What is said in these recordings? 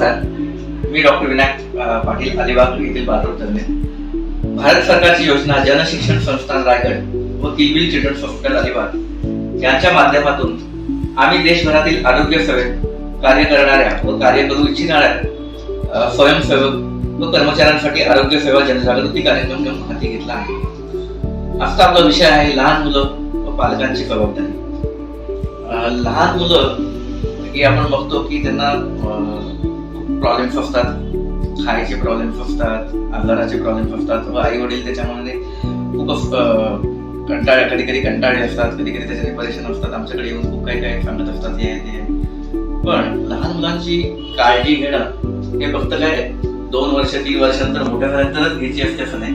नमस्कार. मी डॉक्टर विनायक पाटील अलिबाग येथील बालरोग तज्ञ भारत सरकारची योजना जनशिक्षण संस्थान रायगड व किलबिल चिल्ड्रन्स हॉस्पिटल अलिबाग यांच्या माध्यमातून आम्ही देशभरातील आरोग्य सेवेत कार्य करणाऱ्या व कार्य करू इच्छिणाऱ्या स्वयंसेवक व कर्मचाऱ्यांसाठी आरोग्य सेवा जनजागृती कार्यक्रम घेऊन हाती घेतला आहे. आजचा आपला विषय आहे लहान मुलं व पालकांची जबाबदारी. लहान मुलं की आपण बघतो की त्यांना प्रॉब्लेम्स असतात खायचे प्रॉब्लेम्स असतात आजाराचे प्रॉब्लेम्स असतात. व आई वडील त्याच्यामध्ये खूपच कंटाळ कधी कधी कंटाळे असतात कधी कधी त्याच्याने परेशान असतात. आमच्याकडे येऊन खूप काही काही सांगत असतात हे ते. पण लहान मुलांची काळजी घेणं हे फक्त काय दोन वर्ष तीन वर्षानंतर मोठ्या झाल्यानंतरच घ्यायची असते असं नाही.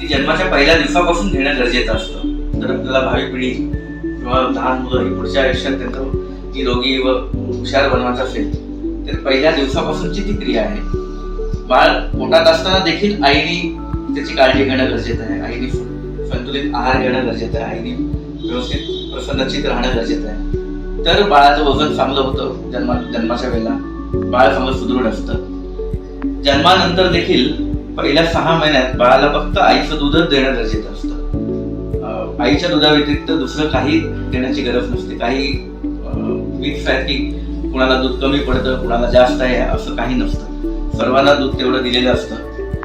ती जन्माच्या पहिल्या दिवसापासून घेणं गरजेचं असतं. तर आपल्याला भावी पिढी किंवा लहान मुलं ही पुढच्या आयुष्यात त्यांचं निरोगी व हुशार बनवायचं असेल तर पहिल्या दिवसापासूनची ती क्रिया आहे. बाळ पोटात असताना देखील आईने त्याची काळजी घेणं गरजेचं आहे. आईने संतुलित आहार घेणं गरजेचं आहे. आईने व्यवस्थित प्रसन्नचित राहणं गरजेचं आहे. तर बाळाचं वजन चांगलं होतं. जन्मा जन्माच्या वेळेला बाळ चांगलं सुदृढ असतं. जन्मानंतर देखील पहिल्या सहा महिन्यात बाळाला फक्त आईचं दूधच देणं गरजेचं असतं. आईच्या दुधाव्यतिरिक्त दुसरं काही देण्याची गरज नसते. काही मिक्स आहेत की कुणाला दूध कमी पडतं कुणाला जास्त आहे असं काही नसतं. सर्वांना दूध तेवढं दिलेलं असतं.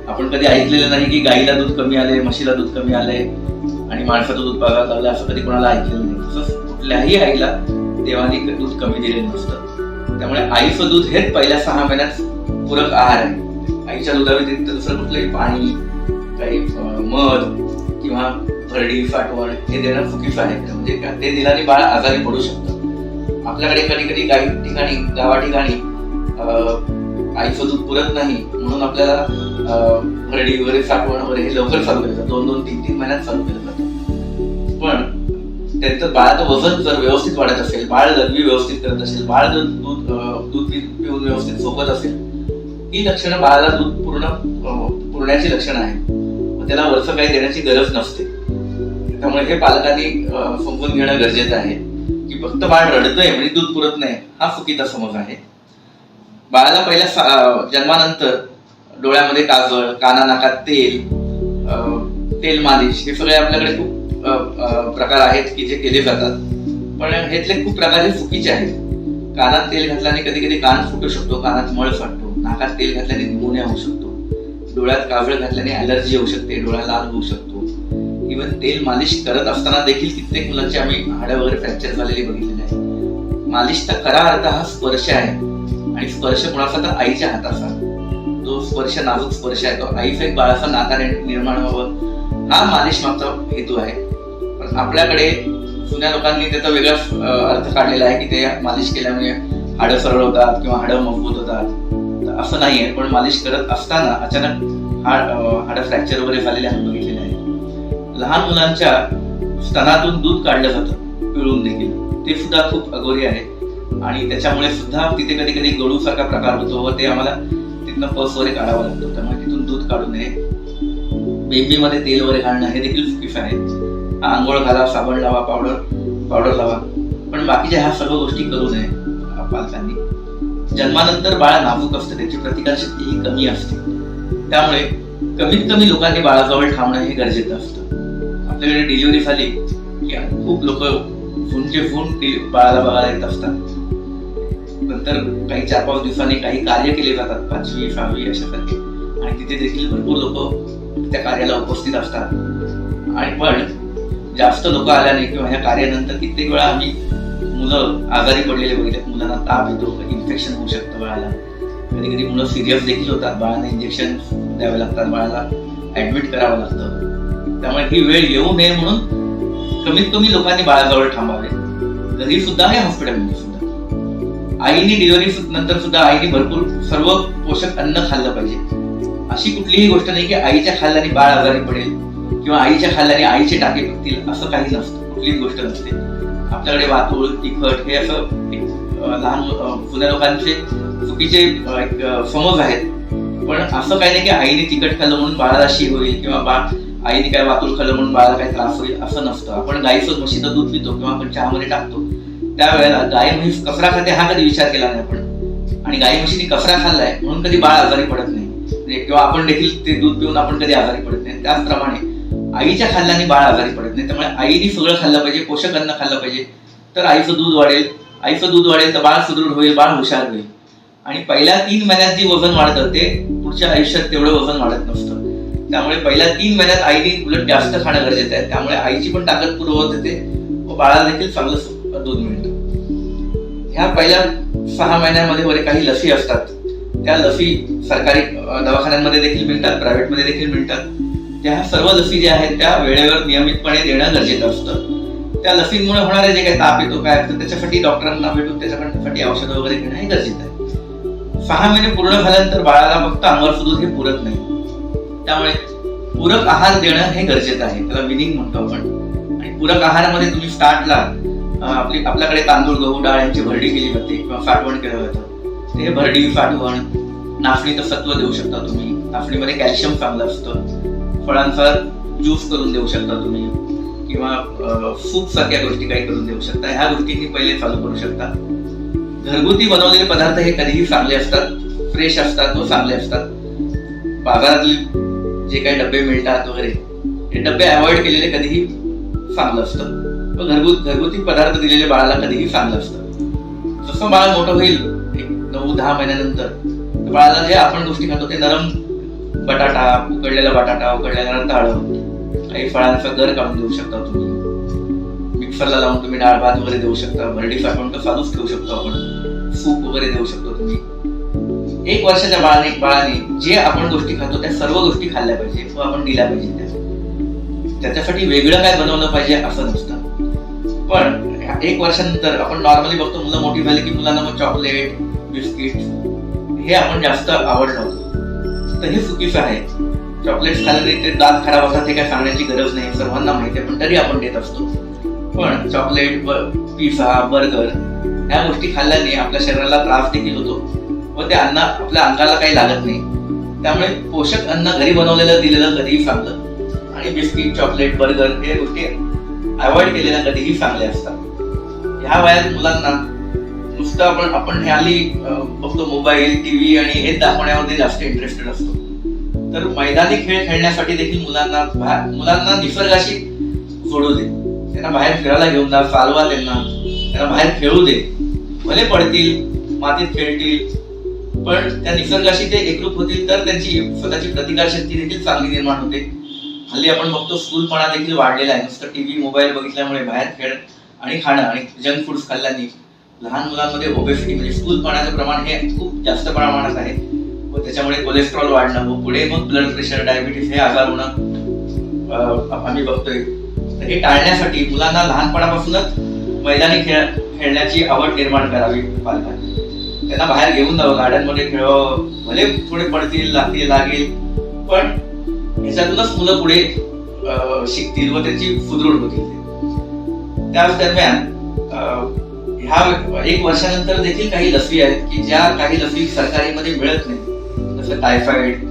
आपण कधी ऐकलेलं नाही की गाईला दूध कमी आले म्हशीला दूध कमी आले आणि माणसाचं दूध बघायला लागलं असं कधी कोणाला ऐकलेलं नाही. तसंच कुठल्याही आईला देवाने दूध कमी दिलेलं नसतं. त्यामुळे आईचं दूध हेच पहिल्या सहा महिन्यात पूरक आहार आहे. आईच्या दुधाव्यतिरिक्त दुसरं कुठलंही पाणी काही मध किंवा भरडी साठवण हे देणं चुकीचं आहे. म्हणजे ते दिल्याने बाळ आजारी पडू शकतं. आपल्याकडे कधी कधी काही ठिकाणी गावा ठिकाणी आईचं दूध पुरत नाही म्हणून आपल्याला अं, भरडी वगैरे साठवण वगैरे हे लवकर चालू केलं जातं. दोन दोन तीन तीन महिन्यात चालू केलं जातं. पण त्यांचं बाळाचं वजन जर व्यवस्थित वाढत असेल बाळ लघवी व्यवस्थित करत असेल बाळ जर दूध दूध पिऊन व्यवस्थित झोपत असेल ही लक्षणं बाळाला दूध पूर्ण पुरण्याची लक्षणं आहेत. त्याला वरचं काही देण्याची गरज नसते. त्यामुळे हे पालकांनी समजून घेणं गरजेचं आहे. फक्त बाळ रडतोय म्हणजे दूध पुरत नाही हा चुकीचा समज आहे. बाळाला पहिल्या जन्मानंतर डोळ्यामध्ये काजळ काना नाकात तेल तेल मालिश हे सगळे आपल्याकडे खूप प्रकार आहेत की जे केले जातात. पण हेतले खूप प्रकार हे चुकीचे आहेत. कानात तेल घातल्याने कधी कधी कान फुटू शकतो कानात मळ फाटतो नाकात तेल घातल्याने निमोनिया होऊ शकतो डोळ्यात काजळ घातल्याने ॲलर्जी होऊ शकते डोळा लाल होऊ शकतो. इव्हन तेल मालिश करत असताना देखील कित्येक मुलांची आम्ही हाडं वगैरे फ्रॅक्चर झालेली बघितलेली आहे. मालिशचा खरा अर्थ हा स्पर्श आहे. आणि स्पर्श कोणाचा तर आईच्या हाताचा. जो स्पर्श नाजूक स्पर्श आहे. तो आईचा एक बाळाचा नाता निर्माण व्हावं. हा मालिश मागचा हेतू आहे. पण आपल्याकडे जुन्या लोकांनी त्याचा वेगळा अर्थ काढलेला आहे की ते मालिश केल्यामुळे हाडं सरळ होतात किंवा हाडं मजबूत होतात. तर असं नाहीये. पण मालिश करत असताना अचानक हाड हाडं फ्रॅक्चर वगैरे झालेले आहेत बघितले. लहान मुलांच्या स्तनातून दूध काढलं जातं पिळून देखील. ते सुद्धा खूप अगोरी आहे. आणि त्याच्यामुळे सुद्धा तिथे कधी कधी गळूसारखा प्रकार होतो व ते आम्हाला तिथनं पस वगैरे काढावं लागतं. त्यामुळे तिथून दूध काढू नये. बेबीमध्ये तेल वगैरे घालणं हे देखील चुकीचं आहे. आंघोळ घाला साबण लावा पावडर पावडर लावा. पण बाकीच्या ह्या सर्व गोष्टी करू नये पालकांनी जन्मानंतर बाळ नाजूक असतं त्याची प्रतिकारशक्ती ही कमी असते. त्यामुळे कमीत कमी लोकांनी बाळाजवळ थांबणं हे गरजेचं असतं. आमच्याकडे डिलिव्हरी झाली की खूप लोक फोनचे फोन बाळाला बघायला येत असतात. नंतर काही चार पाच दिवसांनी काही कार्य केले जातात पाचवी सहावी अशासारखे. आणि तिथे देखील भरपूर लोक त्या कार्याला उपस्थित असतात. आणि पण जास्त लोक आल्याने किंवा ह्या कार्यानंतर कित्येक वेळा आम्ही मुलं आजारी पडलेले बघितले मुलांना ताप येतो इन्फेक्शन होऊ शकतं बाळाला. कधी कधी मुलं सिरियस देखील होतात. बाळाला इंजेक्शन द्यावे लागतात. बाळाला ऍडमिट करावं लागतं. त्यामुळे ही वेळ येऊ नये म्हणून कमीत कमी लोकांनी बाळाजवळ थांबावे. घरी सुद्धा आणि हॉस्पिटलमध्ये सुद्धा. आईने डिलिव्हरी नंतर सुद्धा आईने भरपूर सर्व पोषक अन्न खाल्लं पाहिजे. अशी कुठलीही गोष्ट नाही की आईच्या खाल्ल्याने बाळ आजारी पडेल किंवा आईच्या खाल्ल्याने आईचे टाके फुटतील असं काही नसतं. कुठलीच गोष्ट नसते. आपल्याकडे वातूळ तिखट हे असं लहान जुन्या लोकांचे चुकीचे समज आहेत. पण असं काही नाही की आईने तिखट खाल्लं म्हणून बाळाला शी होईल किंवा बाळ आईने काय वातूळ खाल्लं म्हणून बाळाला काही त्रास होईल असं नसतं. आपण गाईचं म्हशीचं दूध पितो किंवा आपण चहामध्ये टाकतो. त्यावेळेला गाय म्हैस कचरा खाते हा कधी विचार केला नाही आपण. आणि गाई म्हशीने कचरा खाल्लाय म्हणून कधी बाळ आजारी पडत नाही. किंवा आपण देखील ते दूध पिऊन आपण कधी आजारी पडत नाही. त्याचप्रमाणे आईच्या खाल्ल्याने बाळ आजारी पडत नाही. त्यामुळे आईने सगळं खाल्लं पाहिजे पोषक अन्न खाल्लं पाहिजे. तर आईचं दूध वाढेल. आईचं दूध वाढेल तर बाळ सुदृढ होईल बाळ हुशार होईल. आणि पहिल्या तीन महिन्यात जी वजन वाढतं ते पुढच्या आयुष्यात तेवढं वजन वाढत नसतं. त्यामुळे पहिल्या तीन महिन्यात आईने उलट जास्त खाणं गरजेचं आहे. त्यामुळे आईची पण ताकद पुरवत येते व बाळाला देखील चांगलं दूध मिळतं. ह्या पहिल्या सहा महिन्यामध्ये वगैरे काही लसी असतात. त्या लसी सरकारी दवाखान्यांमध्ये देखील मिळतात प्रायव्हेटमध्ये देखील मिळतात. त्या सर्व लसी ज्या आहेत त्या वेळेवर नियमितपणे देणं गरजेचं असतं. त्या लसींमुळे होणारे जे काही ताप येतो काय असतं त्याच्यासाठी डॉक्टरांना भेटून त्याच्यासाठी औषधं वगैरे घेणं हे गरजेचं आहे. सहा महिने पूर्ण झाल्यानंतर बाळाला फक्त अंगावरचं दूध हे पुरत नाही. त्यामुळे पूरक आहार देणं हे गरजेचं आहे. त्याला विनिंग म्हणतो आपण. आणि पूरक आहारामध्ये तुम्ही स्टार्टला आपली आपल्याकडे तांदूळ गहू डाळ यांची भरडी केली जाते किंवा साठवण केलं जातं. ते भरडी साठवण नाचणीचं सत्व देऊ शकता तुम्ही. नाचणीमध्ये कॅल्शियम चांगलं असतं. फळांचा ज्यूस करून देऊ शकता तुम्ही. किंवा सूप सारख्या गोष्टी काही करून देऊ शकता. ह्या गोष्टी पहिले चालू करू शकता. घरगुती बनवलेले पदार्थ हे कधीही चांगले असतात. फ्रेश असतात व चांगले असतात. बाजारातली जे काही डबे मिळतात वगैरे हे डबे अवॉइड केलेले कधीही चांगलं असतं. पण घरगुती घरगुती पदार्थ दिलेले बाळाला कधीही चांगलं असतं. जसं बाळ मोठं होईल एक नऊ दहा महिन्यानंतर बाळाला जे आपण गोष्टी खातो ते नरम बटाटा उकडलेला बटाटा उकडलेला रताळ काही फळांचा गर काढून देऊ शकता तुम्ही. मिक्सरला लावून तुम्ही डाळ भात वगैरे देऊ शकता. भरडी साठवण तर चालूच ठेवू शकतो आपण. सूप वगैरे देऊ शकतो तुम्ही. एक वर्षाच्या बाळाने बाळाने जे आपण गोष्टी खातो त्या सर्व गोष्टी खाल्ल्या पाहिजे व आपण दिल्या पाहिजे त्याच्यासाठी वेगळं काय बनवलं पाहिजे असं नसतं. पण एक वर्षानंतर आपण नॉर्मली बघतो मुलं मोठी झाली की मुलांना मग चॉकलेट बिस्किट हे आपण जास्त आवडलं लावतो तर हे चुकीचं आहे. चॉकलेट्स खाल्ल्याने ते दात खराब होतात हे काय सांगण्याची गरज नाही सर्वांना माहिती आहे पण तरी आपण देत असतो. पण चॉकलेट पिझ्झा बर्गर ह्या गोष्टी खाल्ल्याने आपल्या शरीराला त्रास देखील होतो. व ते अन्न आपल्या अंगाला काही लागत नाही. त्यामुळे पोषक अन्न घरी बनवलेलं दिलेलं कधीही चांगलं. आणि बिस्किट चॉकलेट बर्गर हे गोष्टी अवॉइड केलेल्या कधीही चांगल्या असतात. ह्या वयात मुलांना नुसतं आपण आपण ह्याली हल्ली बघतो मोबाईल टीव्ही आणि हे दाखवण्यामध्ये जास्त इंटरेस्टेड असतो. तर मैदानी खेळ खेळण्यासाठी देखील मुलांना बाहेर मुलांना निसर्गाशी जोडू दे. त्यांना बाहेर फिरायला घेऊन जा चालवा त्यांना. त्यांना बाहेर खेळू दे. भले पडतील मातीत खेळतील पण त्या निसर्गाशी ते एकरूप होतील तर त्यांची स्वतःची प्रतिकार शक्ती देखील चांगली निर्माण होते. हल्ली आपण बघतो स्थूलपणा देखील वाढलेला आहे. नुसतं टीव्ही मोबाईल बघितल्यामुळे बाहेर खेळ आणि खाणं आणि जंक फूड्स खाल्ल्याने लहान मुलांमध्ये ओबेसिटी म्हणजे स्थूलपणाचं प्रमाण हे खूप जास्त प्रमाणात आहे. व त्याच्यामुळे कोलेस्ट्रॉल वाढणं व पुढे मग ब्लड प्रेशर डायबिटीस हे आजार होणं आम्ही बघतोय. तर हे टाळण्यासाठी मुलांना लहानपणापासूनच मैदानी खेळ खेळण्याची आवड निर्माण करावी पालकांनी त्यांना बाहेर घेऊन जावं गार्डनमध्ये खेळावं. भले थोडे पडतील लागतील लागेल पण ह्याच्यातूनच मुलं पुढे शिकतील व त्याची सुदृढ होतील. त्याच दरम्यान ह्या एक वर्षानंतर देखील काही लसी आहेत की ज्या काही लसी सरकारीमध्ये मिळत नाही जसं टायफॉइड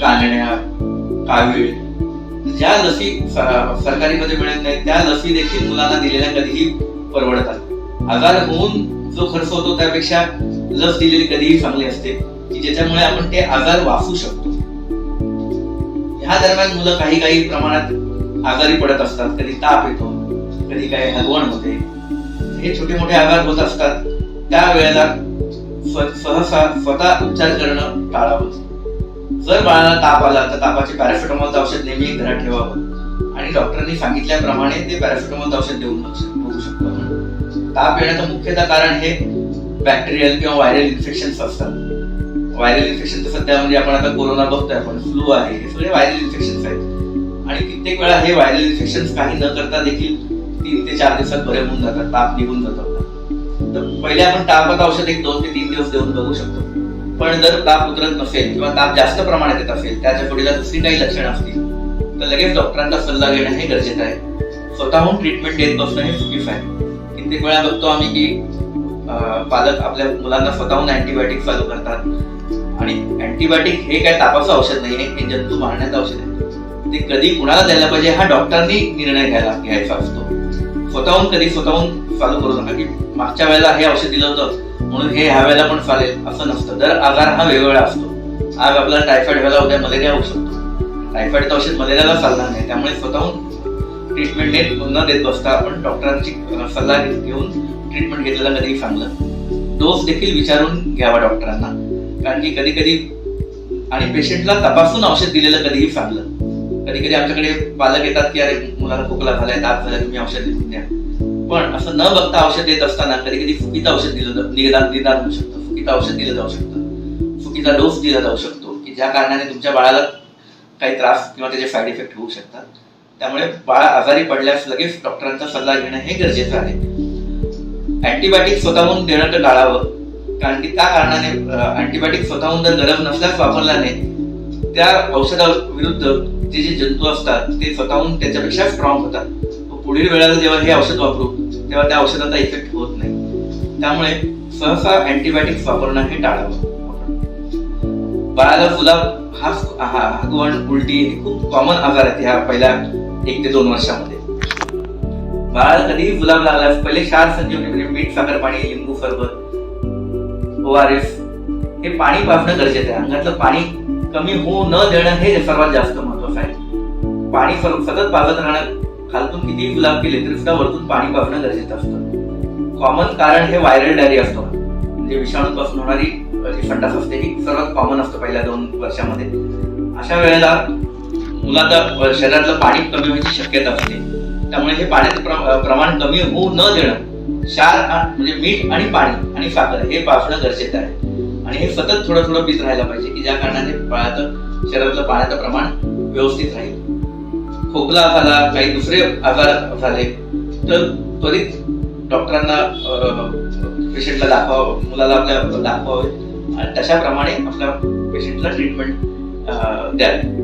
कानड्या कावीळ. ज्या लसी सरकारीमध्ये मिळत नाही त्या लसी देखील मुलांना दिलेल्या कधीही परवडतात आजार होऊन जो खर्च होतो त्यापेक्षा लस दिलेली कधीही चांगली असते की ज्याच्यामुळे आपण ते आजार वाचू शकतो. ह्या दरम्यान मुलं काही काही प्रमाणात आजारी पडत असतात कधी ताप येतो कधी काही हलवण होते. हे छोटे मोठे आजार होत असतात त्यावेळेला वेळेला सहसा स्वतः उपचार करणं टाळावं. जर बाळाला ताप आला तर तापाचे पॅरासिटामॉलचं औषध नेहमी घरात ठेवावं. आणि डॉक्टरांनी सांगितल्याप्रमाणे ते पॅरासिटामॉलचं औषध देऊन बघू शकतो ताप येण्याचं मुख्यतः कारण हे बॅक्टेरियल किंवा व्हायरल इन्फेक्शन असतात. व्हायरल इन्फेक्शन तर सध्या म्हणजे आपण आता कोरोना बघतोय आपण फ्लू आहे हे सगळे व्हायरल इन्फेक्शन आहेत. आणि कित्येक वेळा हे व्हायरल इन्फेक्शन काही न करता देखील तीन ते चार दिवसात बरे होऊन जातात ताप निघून जातात तर पहिले आपण तापात औषध एक दोन ते तीन दिवस देऊन बघू शकतो. पण जर ताप उतरत नसेल किंवा ताप जास्त प्रमाणात येत असेल त्याच्या पुढील दुसरी काही लक्षणं असतील तर लगेच डॉक्टरांचा सल्ला घेणं हे गरजेचं आहे. स्वतःहून ट्रीटमेंट देत बसणं हे चुकीचं आहे. कित्येक वेळा बघतो आम्ही की पालक आपल्या मुलांना स्वतःहून अँटीबायोटिक चालू करतात. आणि अँटीबायोटिक हे काय तापाचं औषध नाही हे जंतू मारण्याचं औषध आहे. ते कधी कुणाला द्यायला पाहिजे हा डॉक्टरांनी निर्णय घ्यायला घ्यायचा असतो. स्वतःहून कधी स्वतःहून चालू करू नका की मागच्या वेळेला हे औषध दिलं होतं म्हणून हे ह्या वेळेला पण चालेल असं नसतं. दर आजार हा वेगवेगळा असतो. आज आपला टायफॉइड व्हायला उद्या मलेरिया होऊ शकतो. टायफॉइडचं औषध मलेरियाला चालणार नाही त्यामुळे स्वतःहून ट्रीटमेंट न देत बसता आपण डॉक्टरांची सल्ला घेऊन ट्रीटमेंट घेतलेलं कधीही चांगलं. डोस देखील विचारून घ्यावा डॉक्टरांना. कारण की कधी कधी आणि पेशंटला तपासून औषध दिलेलं कधीही चांगलं. कधी कधी आमच्याकडे पालक येतात की अरे मुलाला खोकला झालाय ताप झालाय तुम्ही औषध लिहून द्या. पण असं न बघता औषध देत असताना कधी कधी चुकीचं औषध दिलं निदान निदान होऊ शकतं. चुकीचं औषध दिलं जाऊ शकतं. चुकीचा डोस दिला जाऊ शकतो. की ज्या कारणाने तुमच्या बाळाला काही त्रास किंवा त्याचे साईड इफेक्ट होऊ शकतात. त्यामुळे बाळ आजारी पडल्यास लगेच डॉक्टरांचा सल्ला घेणं हे गरजेचं आहे. अँटीबायोटिक स्वतःहून देणं तर टाळावं. कारण की त्या कारणाने अँटीबायोटिक स्वतःहून जर गरज नसल्यास वापरल्याने त्या औषधाविरुद्ध जे जे जंतू असतात ते स्वतःहून त्याच्यापेक्षा स्ट्रॉंग होतात. पुढील वेळेला जेव्हा हे औषध वापरू तेव्हा त्या औषधाचा इफेक्ट होत नाही. त्यामुळे सहसा अँटीबायोटिक्स वापरणं हे टाळावं. बाळाला फुला हा हा उलटी हे खूप कॉमन आजार आहेत ह्या पहिल्या एक ते दोन वर्षामध्ये. बाळाला कधीही गुलाब लागला? पहिले क्षार संजीवनी म्हणजे मीठ साखर पाणी लिंबू सरबत ओ आर एस हे पाणी पाजणं गरजेचं आहे. अंगातलं पाणी कमी होऊ न देणं हे सर्वात जास्त महत्वाचं आहे. पाणी सतत पाजत राहणं खालतून कितीही गुलाब केले तरी सुद्धा वरतून पाणी पाजणं गरजेचं असतं. कॉमन कारण हे व्हायरल डायरी असतो. म्हणजे विषाणूपासून होणारी जी संडास असते ही सर्वात कॉमन असतं पहिल्या दोन वर्षामध्ये. अशा वेळेला मुलाचा शरीरातलं पाणी कमी होण्याची शक्यता असते. त्यामुळे हे पाण्याचं प्रमाण कमी होऊ न देणं क्षार म्हणजे मीठ आणि पाणी आणि साखर हे पाजणं गरजेचं आहे. आणि हे सतत थोडं थोडं पीत राहायला पाहिजे की ज्या कारणाने पाण्याचं शरीरातलं पाण्याचं प्रमाण व्यवस्थित राहील. खोकला झाला काही दुसरे आजार झाले तर त्वरित डॉक्टरांना पेशंटला दाखवावं मुलाला आपल्या दाखवावे. आणि तशाप्रमाणे आपल्या पेशंटला ट्रीटमेंट द्यावी.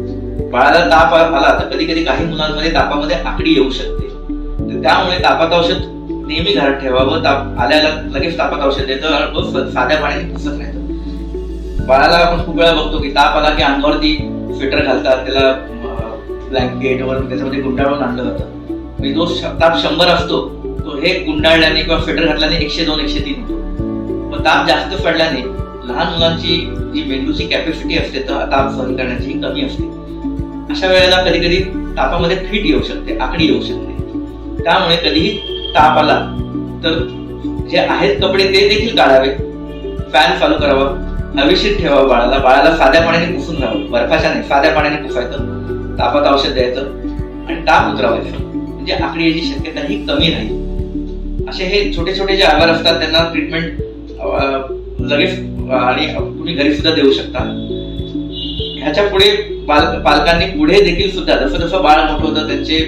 बाळाला ताप आला तर कधी कधी काही मुलांमध्ये तापामध्ये आकडी येऊ शकते. तर त्यामुळे तापात औषध नेहमी घरात ठेवावं. ताप आल्याला लगेच तापात औषध द्यायचं साध्या पाण्याने पुसत राहतं बाळाला आपण खूप वेळा बघतो की ताप आला की अंगावरती स्वेटर घालतात. त्याला ब्लँकेट वरून त्याच्यामध्ये गुंडाळून आणलं जातं. म्हणजे जो ताप शंभर असतो तो हे गुंडाळल्याने किंवा स्वेटर घातल्याने एकशे दोन एकशे तीन होतो. मग ताप जास्त पडल्याने लहान मुलांची जी मेंदूची कॅपॅसिटी असते तर ताप सहन करण्याची कमी असते. अशा वेळेला कधी कधी तापामध्ये फिट येऊ शकते आकडी येऊ शकते. त्यामुळे कधीही ताप आला तर जे आहेत कपडे ते देखील काढावे फॅन चालू करावा हवेशीर ठेवा बाळाला. बाळाला साध्या पाण्याने पुसून घ्यावं. बर्फाच्या नाही साध्या पाण्याने पुसायचं. तापात औषध द्यायचं आणि ताप उतरवायचं. म्हणजे आकडी याची शक्यता ही कमी राहील असे हे छोटे छोटे जे आजार असतात त्यांना ट्रीटमेंट लगेच आणि तुम्ही घरी सुद्धा देऊ शकता. ह्याच्या पुढे पाल पालकांनी पुढे देखील सुद्धा जसं जसं बाळ मोठं होतं त्यांचे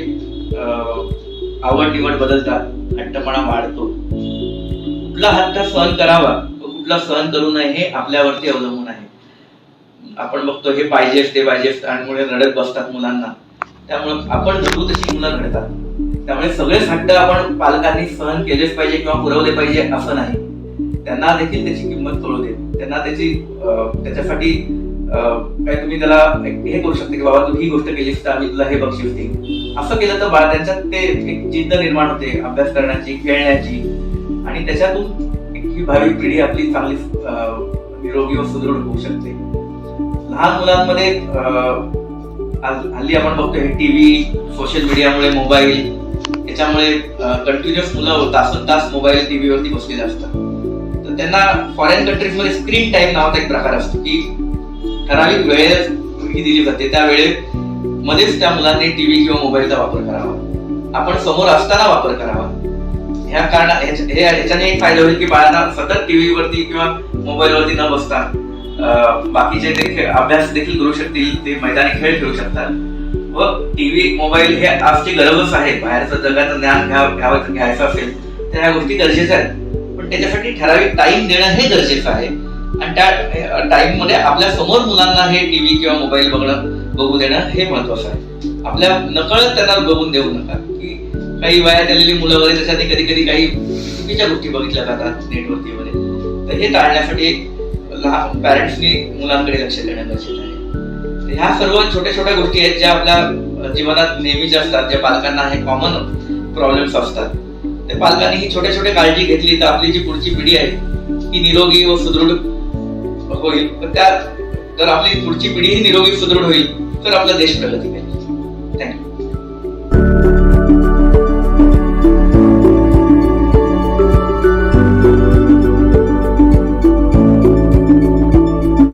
आवड निवड बदलतात हट्टपणा वाढतो. कुठला हट्ट सहन करावा कुठला सहन करू नये हे आपल्यावरती अवलंबून आहे. आपण बघतो हे पाहिजेच ते पाहिजेच त्यामुळे रडत बसतात मुलांना. त्यामुळे आपण जगू तशी मुलं घडतात त्यामुळे सगळेच हट्ट आपण पालकांनी सहन केलेच पाहिजे किंवा पुरवले पाहिजे असं नाही. त्यांना देखील त्याची किंमत कळू दे. त्यांना त्याची त्याच्यासाठी काय तुम्ही त्याला हे करू शकता की बाबा तू ही गोष्ट केलीस तर आम्ही तुला हे बक्षीस देईन. असं केलं तर बाळा त्यांच्यात ते एक जिद्द निर्माण होते अभ्यास करण्याची खेळण्याची. आणि त्याच्यातून एक ही भावी पिढी आपली चांगली निरोगी व सुदृढ होऊ शकते. लहान मुलांमध्ये हल्ली आपण बघतो हे टीव्ही सोशल मीडियामुळे मोबाईल याच्यामुळे कंटिन्युअस मुलं तासन तास मोबाईल टीव्हीवरती बसलेले असतात. तर त्यांना फॉरेन कंट्रीजमध्ये स्क्रीन टाइम नावाचा एक प्रकार असतो की ठराविक वेळेत ही दिली जाते. त्या वेळेत मध्येच त्या मुलांनी टीव्ही किंवा मोबाईलचा वापर करावा. आपण समोर असताना वापर करावा. ह्या कारण ह्याच्याने एक फायदा होईल की बाळांना सतत टीव्हीवरती किंवा मोबाईलवरती न बसता बाकीचे ते खेळ अभ्यास देखील करू शकतील ते मैदानी खेळ खेळू शकतात. व टीव्ही मोबाईल हे आजची गरजच आहे. बाहेरचं जगाचं ज्ञान घ्यावं घ्यायचं असेल तर ह्या गोष्टी गरजेच्या आहेत. पण त्याच्यासाठी ठराविक टाइम देणं हे गरजेचं आहे. आणि त्या टाइममध्ये आपल्यासमोर मुलांना हे टीव्ही किंवा मोबाईल बघणं बघू देणं हे महत्वाचं आहे. आपल्या नकळत त्यांना बघून देऊ नका. की काही वयात आलेली मुलं वगैरे त्यासाठी कधी कधी काही चुकीच्या गोष्टी बघितल्या जातात नेटवरती वगैरे. तर हे टाळण्यासाठी लहान पॅरेंट्सनी मुलांकडे लक्ष देणं गरजेचं आहे. ह्या सर्व छोट्या छोट्या गोष्टी आहेत ज्या आपल्या जीवनात नेहमीच्या असतात ज्या पालकांना हे कॉमन प्रॉब्लेम्स असतात. ते पालकांनी ही छोट्या छोट्या काळजी घेतली तर आपली जी पुढची पिढी आहे ती निरोगी व सुदृढ होईल. पण त्यात जर आपली पुढची पिढी निरोगी सुदृढ होईल तर आपला देश प्रगती करेल थँक्यू